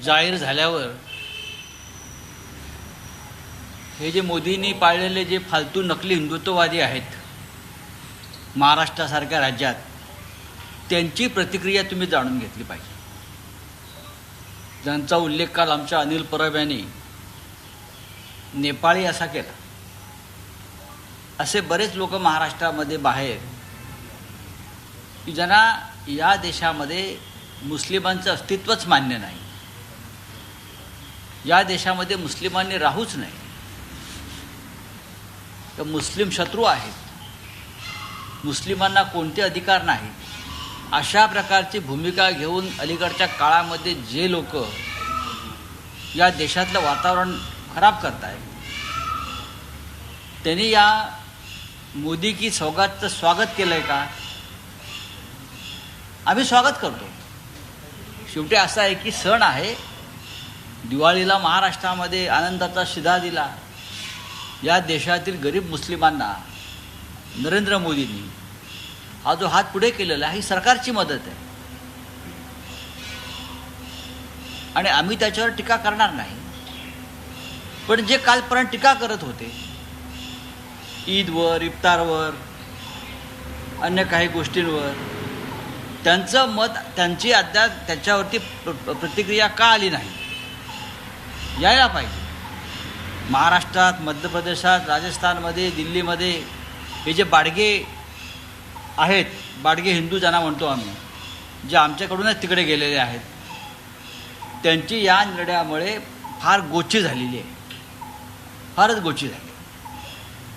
जाहीर झाल्यावर हे जे मोदींनी पाळलेले जे फालतू नकली हिंदुत्ववादी आहेत महाराष्ट्रासारख्या राज्यात त्यांची प्रतिक्रिया तुम्ही जाणून घेतली पाहिजे. ज्यांचा उल्लेख काल आमच्या अनिल परब यांनी नेपाळी असा केला. असे बरेच लोक महाराष्ट्रामध्ये बाहेर की ज्यांना या देशामध्ये मुस्लिमांचं अस्तित्वच मान्य नाही. या देशामध्ये मुस्लिमांनी राहूच नाही तर मुस्लिम शत्रू आहेत. मुस्लिमांना कोणते अधिकार नाहीत. अशा प्रकारची भूमिका घेऊन अलीकडच्या काळामध्ये जे लोक या देशातलं वातावरण खराब करताय त्यांनी या मोदी की सौगातचं स्वागत केलं आहे का? आम्ही स्वागत करतो. शेवटी असं आहे की सण आहे. दिवाळीला महाराष्ट्रामध्ये आनंदाचा शिधा दिला. या देशातील गरीब मुस्लिमांना नरेंद्र मोदींनी हा जो हात पुढे केलेला आहे ही सरकारची मदत आहे. आणि आम्ही त्याच्यावर टीका करणार नाही. पण जे कालपर्यंत टीका करत होते ईदवर इफ्तारवर अन्य काही गोष्टींवर त्यांचं मत त्यांची अद्याप त्याच्यावरती प्र- प्रतिक्रिया का आली नाही? यायला पाहिजे. महाराष्ट्रात मध्य प्रदेशात राजस्थानमध्ये दिल्लीमध्ये हे जे बाडगे आहेत बाडगे हिंदू ज्यांना म्हणतो आम्ही जे आमच्याकडूनच तिकडे गेलेले आहेत त्यांची या निर्णयामुळे फार गोची झालेली आहे. फारच गोची झाली.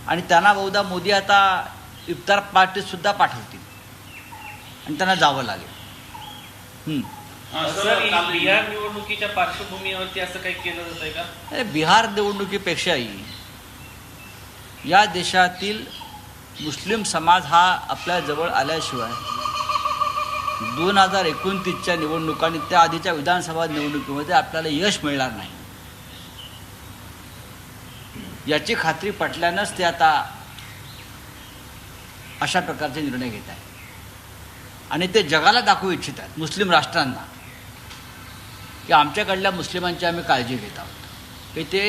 आणि त्यांना बहुधा मोदी आता इफ्तार पार्टीसुद्धा पाठवतील. आणि त्यांना जावं लागेल. हं. सर बिहार निवडणुकीच्या पार्श्वभूमीवरती असं काही केलं जात आहे का? अरे बिहार निवडणुकीपेक्षाही या देशातील मुस्लिम समाज हा आपल्या जवळ आल्याशिवाय दोन हजार एकोणतीसच्या निवडणुका आणि त्या आधीच्या विधानसभा निवडणुकीमध्ये आपल्याला यश मिळणार नाही. याची खात्री पटल्यानंच ते आता अशा प्रकारचे निर्णय घेत आहेत. आणि ते जगाला दाखवू इच्छित आहेत मुस्लिम राष्ट्रांना. की आमच्याकडल्या मुस्लिमांची आम्ही काळजी घेत आहोत. की ते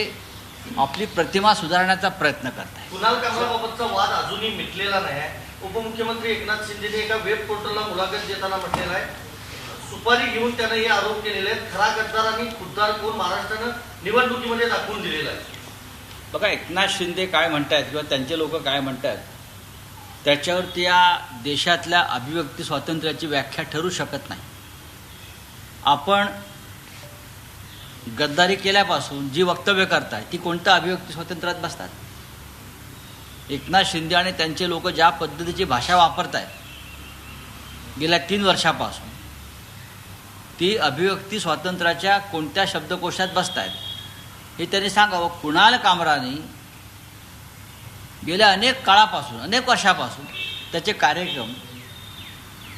आपली प्रतिमा सुधारण्याचा प्रयत्न करत आहेत कुणाल कामराबाबतचा वाद अजूनही मिटलेला नाही आहे. उपमुख्यमंत्री एकनाथ शिंदेने एका वेब पोर्टलला मुलाखत देताना म्हटलेलं आहे सुपारी घेऊन त्यानं हे आरोप केलेले आहेत. खरा गद्दार आणि खुद्दार कोण महाराष्ट्रानं निवडणुकीमध्ये दाखवून दिलेला आहे. बघा एकनाथ शिंदे काय म्हणतायत किंवा त्यांचे लोक काय म्हणतायत त्याच्यावरती या देशातल्या अभिव्यक्ती स्वातंत्र्याची व्याख्या ठरू शकत नाही. आपण गद्दारी केल्यापासून जी वक्तव्य करताय ती कोणत्या अभिव्यक्ती स्वातंत्र्यात बसतात? एकनाथ शिंदे आणि त्यांचे लोक ज्या पद्धतीची भाषा वापरत आहेत गेल्या तीन वर्षापासून ती अभिव्यक्ती स्वातंत्र्याच्या कोणत्या शब्दकोशात बसत आहेत हे त्यांनी सांगावं. कुणाल कामराने गेल्या अनेक काळापासून अनेक वर्षापासून त्याचे कार्यक्रम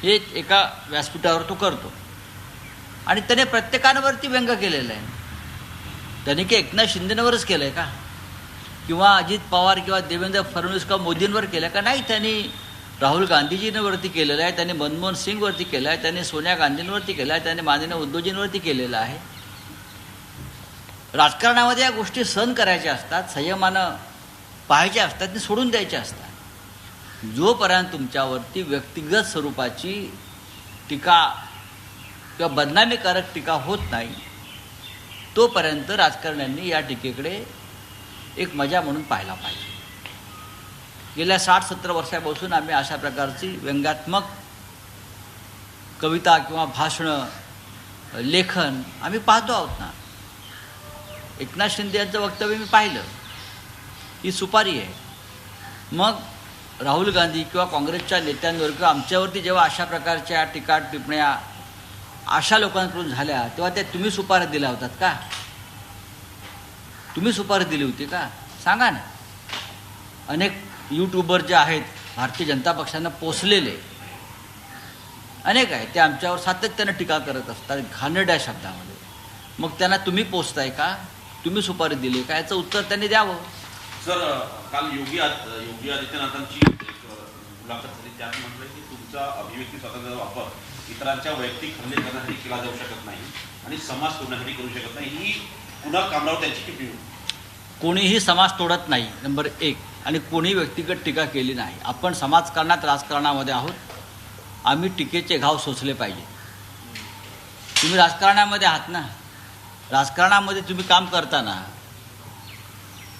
हे एका व्यासपीठावर तो करतो. आणि त्याने प्रत्येकांवरती व्यंग केलेलं आहे. त्याने की एकनाथ शिंदेवरच केलं आहे का? किंवा अजित पवार किंवा देवेंद्र फडणवीस किंवा मोदींवर केलं का? नाही त्यांनी राहुल गांधीजींवरती केलेलं आहे त्यांनी मनमोहन सिंगवरती केलं आहे त्यांनी सोनिया गांधींवरती केलं आहे त्यांनी माननीय उद्योजींवरती केलेलं आहे. राजकारणामध्ये या गोष्टी सहन करायच्या असतात संयमानं पाहायच्या असतात आणि सोडून द्यायच्या असतात. जोपर्यंत तुमच्यावरती व्यक्तिगत स्वरूपाची टीका किंवा बदनामीकारक टीका होत नाही तोपर्यंत राजकारण्यांनी या टीकेकडे एक मजा म्हणून पाहायला पाहिजे. गेल्या साठ सत्तर वर्षापासून आम्ही अशा प्रकारची व्यंगात्मक कविता किंवा भाषणं लेखन आम्ही पाहतो आहोत ना. एकनाथ शिंदे यांचं वक्तव्य मी पाहिलं. ही सुपारी आहे. मग राहुल गांधी किंवा काँग्रेसच्या नेत्यांवर किंवा आमच्यावरती जेव्हा अशा प्रकारच्या टीका टिप्पण्या अशा लोकांकडून झाल्या तेव्हा त्या तुम्ही सुपारी दिल्या होतात का? तुम्ही सुपारी दिली होती का? सांगा ना. अनेक यूट्यूबर जे आहेत भारतीय जनता पक्षानं पोचलेले अनेक आहेत ते आमच्यावर सातत्यानं टीका करत असतात घाणेड्या शब्दामध्ये. मग त्यांना तुम्ही पोचताय का? तुम्ही सुपारी दिली का? याचं उत्तर त्यांनी द्यावं. सर काल योगी आद- योगी आदित्यनाथांची एक मुलाखत झाली. त्यात म्हटलं की तुमचा अभिव्यक्ती स्वातंत्र्याचा वापर इतरांच्या वैयक्तिक हल्ले करण्यासाठी केला जाऊ शकत नाही आणि समाज तोडण्यासाठी करू शकत नाही. ही पुन्हा कामरावर त्यांची टिप्पणी होती. कोणीही समाज तोडत नाही नंबर एक. आणि कोणी व्यक्तिगत टीका केली नाही. आपण समाजकारणात राजकारणामध्ये आहोत. आम्ही टीकेचे घाव सोसले पाहिजे. तुम्ही राजकारणामध्ये आहात ना? राजकारणामध्ये तुम्ही काम करताना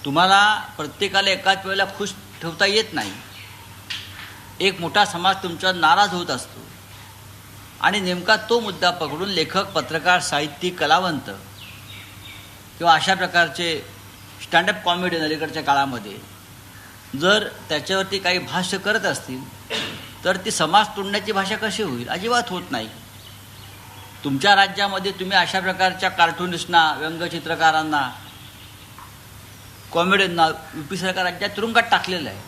तुम्हाला प्रत्येकाला एकाच वेळेला खुश ठेवता येत नाही. एक मोठा समाज तुमच्या नाराज होत असतो. आणि नेमका तो मुद्दा पकडून लेखक पत्रकार साहित्यिक कलावंत किंवा अशा प्रकारचे स्टँडअप कॉमेडियन अलीकडच्या काळामध्ये जर त्याच्यावरती काही भाष्य करत असतील तर ती समाज तोडण्याची भाषा कशी होईल? अजिबात होत नाही. तुमच्या राज्यामध्ये तुम्ही अशा प्रकारच्या कार्टुनिस्टना व्यंगचित्रकारांना कॉमेडियनना यू पी सरकार राज्यात तुरुंगात टाकलेलं आहे.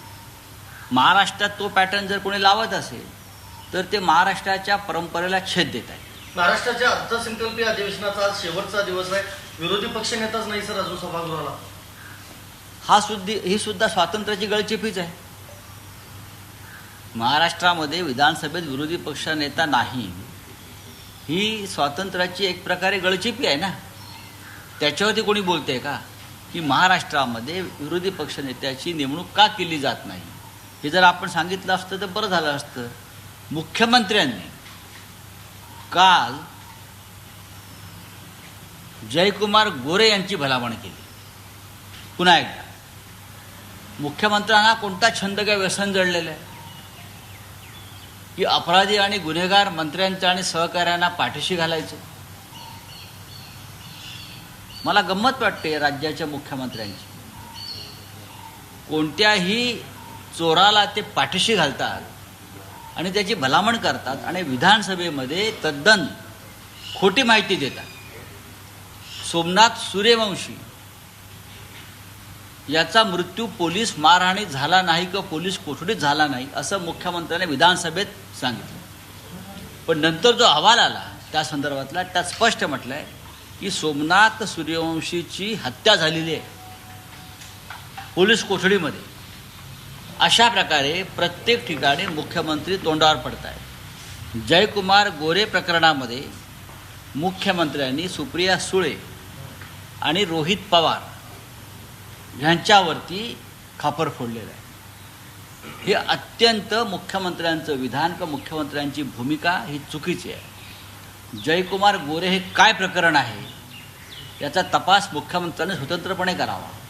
महाराष्ट्रात तो पॅटर्न जर कोणी लावत असेल तर ते महाराष्ट्राच्या परंपरेला छेद देत आहे महाराष्ट्राच्या अर्थसंकल्पीय अधिवेशनाचा आज शेवटचा दिवस आहे. विरोधी पक्ष नेताच नाही सर अजून सभागृहाला. हा सुद्धी ही सुद्धा स्वातंत्र्याची गळचेपीच आहे. महाराष्ट्रामध्ये विधानसभेत विरोधी पक्ष नेता नाही. ही स्वातंत्र्याची एक प्रकारे गळचेपी आहे ना? त्याच्यावरती कोणी बोलते का? की महाराष्ट्रामध्ये विरोधी पक्षनेत्याची नेमणूक का केली जात नाही? हे जर आपण सांगितलं असतं तर बरं झालं असतं. मुख्यमंत्र्यांनी काल जयकुमार गोरे यांची भलामण केली. पुन्हा एकदा. मुख्यमंत्र्यांना कोणता छंद काय व्यसन जडलेलं आहे? की अपराधी आणि गुन्हेगार मंत्र्यांच्या आणि सहकाऱ्यांना पाठीशी घालायचं? मला गंमत वाटते राज्याच्या मुख्यमंत्र्यांची. कोणत्याही चोराला ते पाठीशी घालतात. आणि त्याची भलामण करतात आणि विधानसभेमध्ये तद्दन खोटी माहिती देतात. सोमनाथ सूर्यवंशी याचा मृत्यू पोलीस मारहाणीत झाला नाही किंवा पोलीस कोठडीत झाला नाही असं मुख्यमंत्र्याने विधानसभेत सांगितलं. पण नंतर जो अहवाल आला त्या संदर्भातला त्यात स्पष्ट म्हटलं आहे की सोमनाथ सूर्यवंशीची हत्या झालेली आहे. पोलीस कोठडीमध्ये. अशा प्रकारे प्रत्येक ठिकाणी मुख्यमंत्री तोंडावर पडत आहेत जयकुमार गोरे प्रकरणामध्ये मुख्यमंत्र्यांनी सुप्रिया सुळे आणि रोहित पवार ह्यांच्यावरती खापर फोडलेलं आहे. हे अत्यंत मुख्यमंत्र्यांचं विधान किंवा मुख्यमंत्र्यांची भूमिका ही चुकीची आहे. जयकुमार गोरे हे काय प्रकरण आहे? याचा तपास मुख्यमंत्र्यांनी स्वतंत्रपणे करावा.